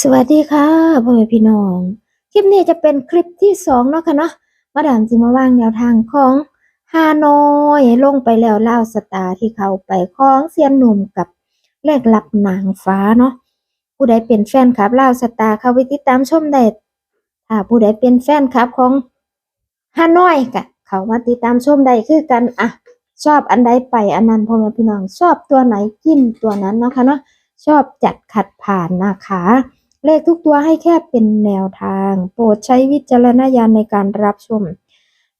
สวัสดีค่ะพ่อแม่พี่น้อง คลิปนี้จะเป็นคลิปที่สองเนาะค่ะเนาะมาดามจิมาว่างแนวทางของฮานอยลงไปแล้วเล่าสตาร์ที่เขาไปของเซียนหนุ่มกับเลขลับนางฟ้าเนาะผู้ใดเป็นแฟนคลับเล่าสตาร์เข้าไปติดตามชมได้ถ้าผู้ใดเป็นแฟนคลับของฮานอยก็เขามาติดตามชมได้คือกันอะชอบอันใดไปอันนั้นพ่อแม่พี่น้องชอบตัวไหนจิ้มตัวนั้นเนาะค่ะเนาะชอบจัดขัดผ่านนะคะ เลขทุกตัวให้แค่เป็นแนวทาง โปรดใช้วิจารณญาณในการรับชม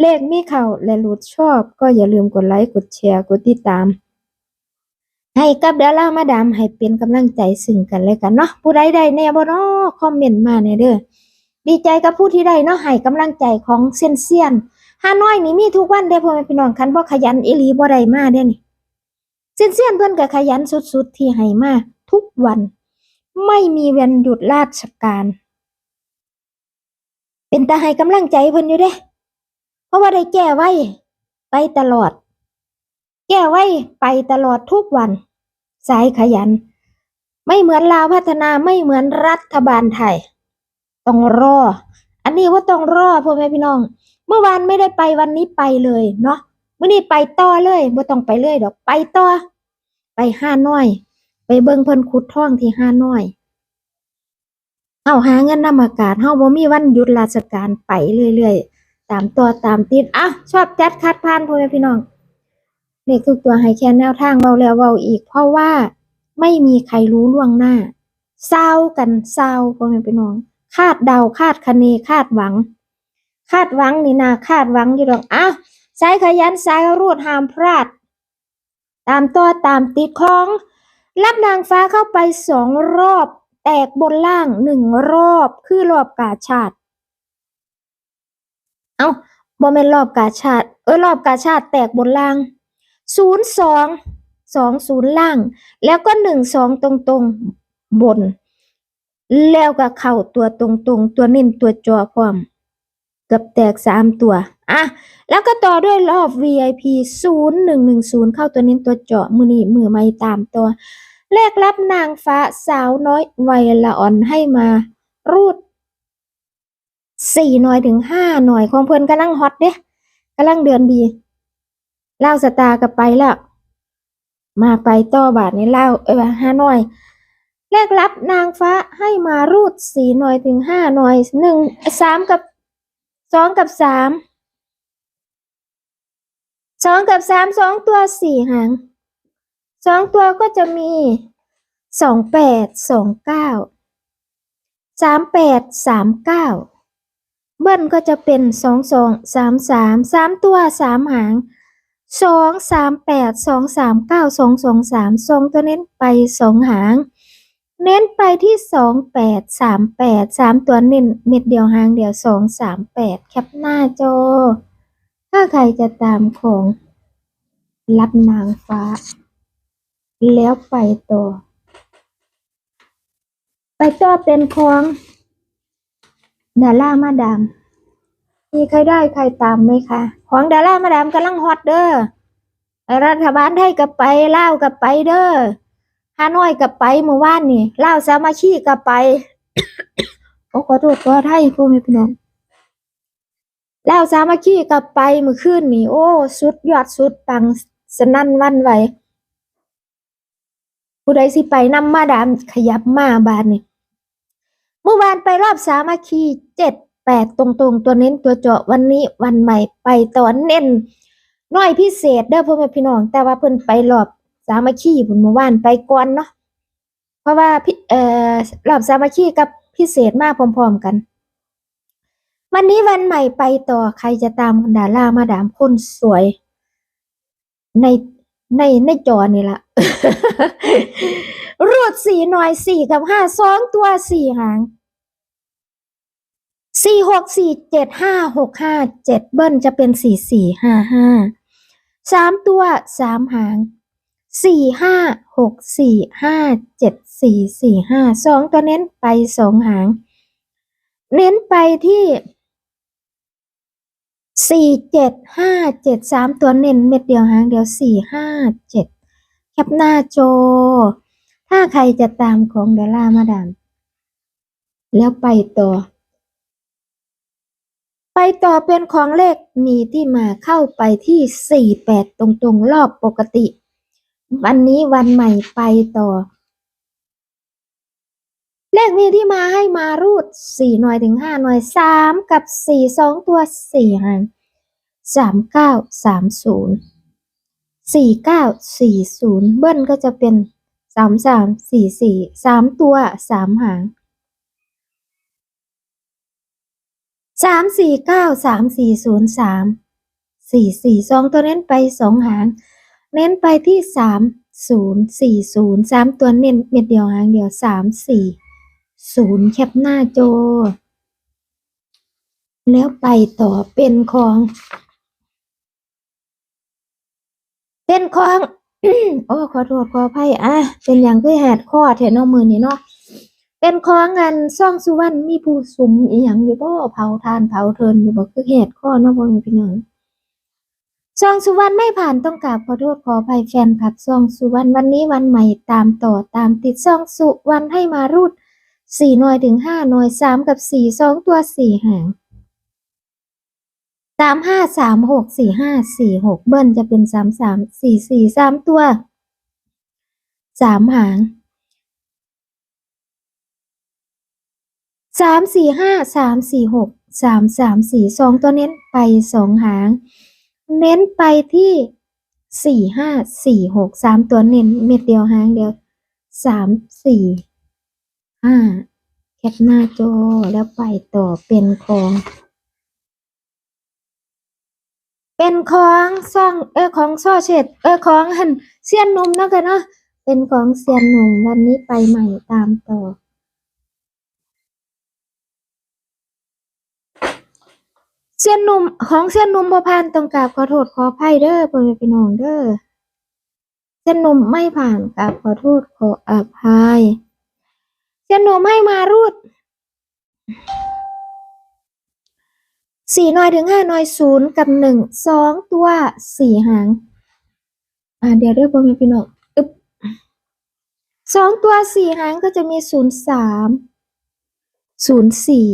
เลขไมีเข้าและหลุดชอบ ก็อย่าลืมกดไลค์กดแชร์กดติดตาม ให้กับดารามาดามให้เป็นกำลังใจซึ่งกันและกันเนาะผู้ใดได้แน่บ่เนาะคอมเมนต์มาแน่เด้อดีใจกับผู้ที่ได้เนาะให้กำลังใจของเซียนเซียนฮานอยนี่มีทุกวันเด้อพ่อแม่พี่น้องคันบ่ขยันอีหลีบ่ได้มาเด้อนี่เซียนเซียนเพิ่อนก็ขยันสุดๆที่ให้มาทุกวัน ไม่มีวันหยุดราชการ เป็นตาให้กำลังใจเพิ่นอยู่เด้ เพราะว่าได้แก้ไว้ ไปตลอด แก้ไว้ไปตลอดทุกวัน สายขยัน ไม่เหมือนลาวพัฒนาไม่เหมือนรัฐบาลไทย ต้องรอ อันนี้ว่าต้องรอพ่อแม่พี่น้อง เมื่อวานไม่ได้ไปวันนี้ไปเลยเนาะมื่อนี้ไปต่อเลยบ่ต้องไปเลยดอกไปต่อ ไปห้าน้อย ไปเบิ่งเพิ่นขุดท่องที่ห้าน้อย เอาหาเงินนำอากาศเฮาบ่มีวันหยุดราชการไปเรื่อยๆ ตามตัวตามติดอะชอบจัดคัดพานพ่อแม่พี่น้องเลขทุกตัวให้แค่แนวทางเว้าแล้วเว้าอีก เพราะว่าไม่มีใครรู้ล่วงหน้าเศร้ากันเศร้าพ่อแม่พี่น้อง คาดเดาคาดคะเนคาดหวัง คาดหวังนี่นาคาดหวังอยู่ดอกอ้าวสายขยันสายรูดหามพลาด ตามตัวตามติดของ รับนางฟ้าเข้าไปสองรอบ แตกบนล่างหนึ่งรอบ คือรอบกาชาติ เอ้าบ่แม่นรอบกาชาติเออรอบกาชาติแตกบนล่างศูนย์สองสองศูนย์ล่าง แล้วก็หนึ่งสองตรงตรงบน แล้วก็เข้าตัวตรงตรงตัวนิ่นตัวจอพร้อมกือบแตกสามตัว อะ แล้วก็ต่อด้วยรอบ VIP 0110 เข้าตัวนิ้นตัวเจาะมือนีมือไม่ตามตัว เลขรับนางฟ้าสาวน้อยวัยละอ่อนให้มา รูดสี่หน่อยถึงห้าหน่อยของเพื่อนกำลังฮอตเด้กำลังเดือนดีเล่าสตากับไปแล้ว มาไปต่อบาทนี้เล่าเออห้าหน่อยเลขรับนางฟ้าให้มารูดสี่หน่อยถึงห้าหน่อยหนึ่งสามกับสองกับสามสองกับสามสองตัวสี่หาง สองตัวก็จะมีสองแปดสองเก้าสามแปดสามเก้าเบิ้ลก็จะเป็นสองสองสามสามสามตัวสามหางสองสามแปดสองสามเก้าสองสองสามสองตัวเน้นไปสองหาง เน้นไปที่สองแปดสามแปดสามตัวเน้นเม็ดเดียวหางเดียวสองสามแปดแคปหน้าจอ ถ้าใครจะตามของรับนางฟ้า แล้วไปต่อ ไปต่อเป็นของดารามาดามมีใครได้ใครตามไหมคะ ของดารามาดามกำลังฮอตเด้อรัฐบาลไทยกับไปเลากับไปเด้อฮานอยกับไปเมื่อวานนี่เลาสามัคคีกับไปโอ้ขอโทษขอไทยพ่อแม่พี่น้องแล้วสามัคคีกับไปเมื่อคืนนี่โอ้ สุดยอดสุดปังสนั่นวันไหว ผู้ใดสิไปนำมาดามขยับมาบานนี่เมื่อวานไปรอบสามัคคีเจ็ดแปดตรงๆ ตัวเน้นตัวเจาะวันนี้วันใหม่ไปตอนเน้นน้อยพิเศษเด้อพ่อแม่พี่น้อง แต่ว่าเพิ่นไปรอบสามัคคีพุ่นเมื่อวานไปก่อนเนาะเพราะว่าพี่เอ่อรอบสามัคคีกับพิเศษมากพร้อม ๆกัน วันนี้วันใหม่ไปต่อใครจะตามดารามาดามคนสวย ใน ในในจอนี่ละรูดสี่หน่อยสี่กับห้าสองตัวสี่หางสี่หกสี่เจ็ดห้าหกห้าเจ็ดเบิ้ลจะเป็นสี่สี่ห้าห้าสามตัวสามหางสี่ห้าหกสี่ห้าเจ็ดสี่สี่ห้าสองตัวเน้นไปสองหาง เน้นไปที่ สี่เจ็ดห้าเจ็ดสามตัวเน้นเม็ดเดียวหางเดียวสี่ห้าเจ็ดแคปหน้าโจ ถ้าใครจะตามของเดารามาดามแล้วไปต่อ ไปต่อเป็นของเลขมีที่มาเข้าไปที่สี่แปดตรงๆรอบปกติ วันนี้วันใหม่ไปต่อ เลขมีที่มาให้มารูดสี่หน่วยถึงห้าหน่วยสามกับสี่สองตัวสี่หางสามเก้าสามศูนย์สี่เก้าสี่ศูนย์เบิ้ลก็จะเป็นสามสามสี่สี่สามตัวสามหางสามสี่เก้าสามสี่ศูนย์สามสี่สี่สองตัวเน้นไปสองหาง เน้นไปที่สามศูนย์สี่ศูนย์สามตัวเน้นเม็ดเดียวหางเดียวสามสี่ ศูนย์แคปหน้าโจแล้วไปต่อเป็นของ เป็นของโอ้ขอโทษขออภัยอะเป็นอย่างคือแหดข้อเทนอมือนี่เนาะเป็นของงานซ่องสุวรรณมีผู้สุมอีหยังอยู่บ่เผาทานเผาเทินอยู่บ่คือเหตุข้อเนาะบ่ม่นพี่น้องซ่องสุวรรณไม่ผ่านต้องกราบขอโทษขออภัยแฟนคลับซ่องสุวรรณวันนี้วันใหม่ตามต่อตามติดซ่องสุวรรณให้มารูด สี่หน่วยถึงห้าหน่วยสามกับสี่สองตัวสี่หางสามห้าสามหกสี่ห้าสี่หกเบิ้ลจะเป็นสามสามสี่สี่สามตัวสามหางสามสี่ห้าสามสี่หกสามสามสี่สองตัวเน้นไปสองหาง เน้นไปที่สี่ห้าสี่หกสามตัวเน้นเม็ดเดียวหางเดียวสามสี่ ห้าแคปหน้าจอแล้วไปต่อเป็นของ เป็นของซ่องเออของซ่อเฉดเออของหันเสียนนมเนาะกันเนาะเป็นของเสียนนมวันนี้ไปใหม่ตามต่อเสี้ยนนุ่มของเสี้ยนนุ่มบ่ผ่านต้องกราบขอโทษขออภัยเด้อพ่อแม่พี่น้องเด้อเสี้ยนนุ่มไม่ผ่านกราบขอโทษขออภัย เสียนหนุ่มให้มารูดสี่หน่อยถึงห้าหน่อยศูนย์กับหนึ่งสองตัวสี่หาง อ่าเดี๋ยวเด้อพ่อแม่พี่น้องอึบสองตัวสี่หางก็จะมีศูนย์สามศูนย์สี่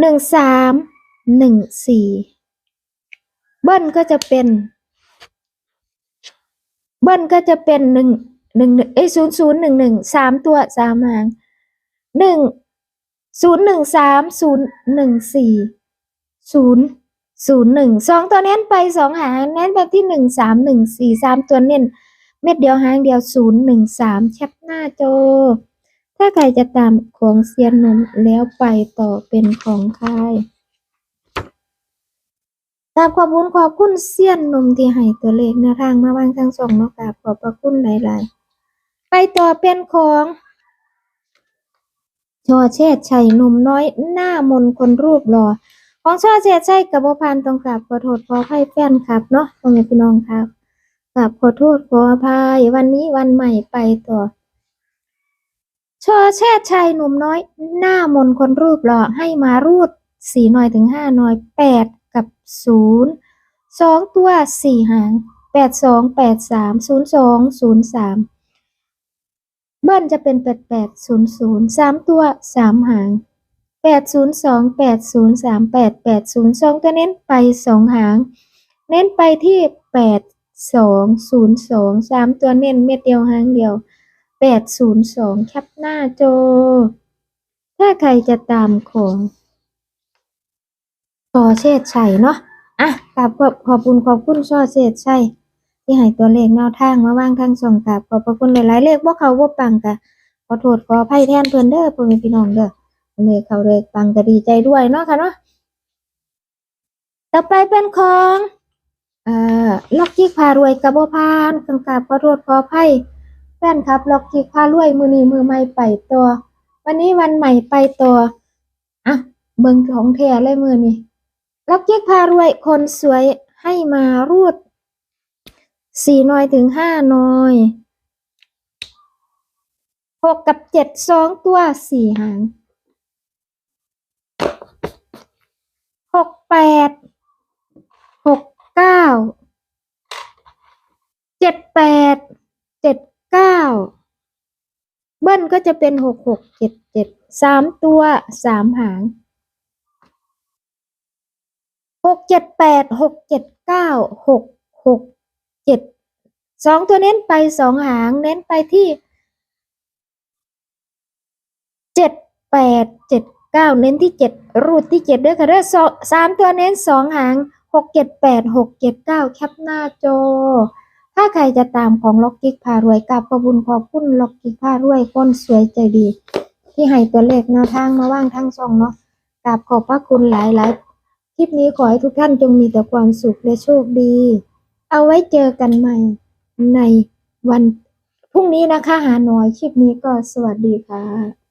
หนึ่งสามหนึ่งสี่เบิ้ลก็จะเป็น เบิ้ลก็จะเป็นหนึ่ง หนึ่งเอ้ศูนย์ศูนย์หนึ่งหนึ่งสามตัวสามหางหนึ่งศูนย์หนึ่งสามศูนย์หนึ่งสี่ศูนย์ศูนย์หนึ่งสองตัวเน้นไปสองหางเน้นไปที่หนึ่งสามหนึ่งสี่สามตัวเน้นเม็ดเดียวหางเดียวศูนย์หนึ่งสามแคปหน้าโจถ้าใครจะตามของเซียนนมแล้วไปต่อเป็นของใครกราบขอบคุณขอบคุณเซียนนมที่ให้ตัวเลขแนวทางมาวางทางส่องเนาะกราบขอบพระคุณหลาย ๆ ไปต่อเป็นของช่อเชษชัยหนุ่มน้อยหน้ามนคนรูปหล่อของช่อเชษชัยกับบ่พานต้องกราบขอโทษขออภัยแฟนครับเนาะพ่อแม่พี่น้องครับกราบขอโทษขออภัยวันนี้วันใหม่ไปต่อชอแช่ชัยหนุ่มน้อย หน้ามนคนรูปหล่อให้มารูดสี่หน่อยถึงห้าหน่อยแปดกับศูนย์สองตัวสี่หางแปดสองแปดสามศูนย์สองศูนย์สาม บิ้ลจะเป็นแปดแปดศูนย์ศูนย์สามตัวสามหางแปดศูนย์สองแปดศูนย์สามแปดแปดศูนย์สองตัวเน้นไปสองหาง เน้นไปที่แปดสองศูนย์สองสามตัวเน้นเม็ดเดียวหางเดียวแปดศูนย์สองแคปหน้าโจ ถ้าใครจะตามของชอเชษชัยเนาะ อะกราบขอบขอบคุณขอบคุณชอเชษชัย ที่ให้ตัวเลขแนวทางมาว่างทางส่องกราบขอบพระคุณหลายๆเลขบ่เขาบ่ปังกะขอโทษขออภัยแทนเพิ่อนเด้อพ่อแม่พี่น้องเด้อเลขเขาเลขปังก็ดีใจด้วยเนาะค่ะเนาะต่อไปเป็นของเอ่อล็อกจิกพารวยกับบ่พานกำกับขอโทษขออภัยแฟนครับล็อกจิกพารวยมือนี้มือใหม่ไปตัว วันนี้วันใหม่ไปตัวอะเบิ่งของแท้เลยมือนี้ล็อกจิกพารวยคนสวยให้มารูด สี่หน่อยถึงห้าหน่อยหกกับเจ็ดสองตัวสี่หางหกแปดหกเก้าเจ็ดแปดเจ็ดเก้าเบิ้ลก็จะเป็นหกหกเจ็ดเจ็ดสามตัวสามหางหกเจ็ดแปดหกเจ็ดเก้าหกหก เจ็ดสองตัวเน้นไปสองหางเน้นไปที่เจ็ดแปดเจ็ดเก้าเน้นที่เจ็ดรูดที่เจ็ดด้วยค่ะเด้อสองสามตัวเน้นสองหางหกเจ็ดแปดหกเจ็ดเก้าแคปหน้าจอ ถ้าใครจะตามของล็อกกิ๊กพารวยกับขอบุญขอบคุณล็อกกิ๊กพารวยคนสวยใจดี ที่ให้ตัวเลขแนวทางมาว่างทั้งช่องเนาะกราบขอบพระคุณหลายหลายๆคลิปนี้ขอให้ทุกท่านจงมีแต่ความสุขและโชคดี เอาไว้เจอกันใหม่ในวันพรุ่งนี้นะคะ หาหน่อยคลิปนี้ก็สวัสดีค่ะ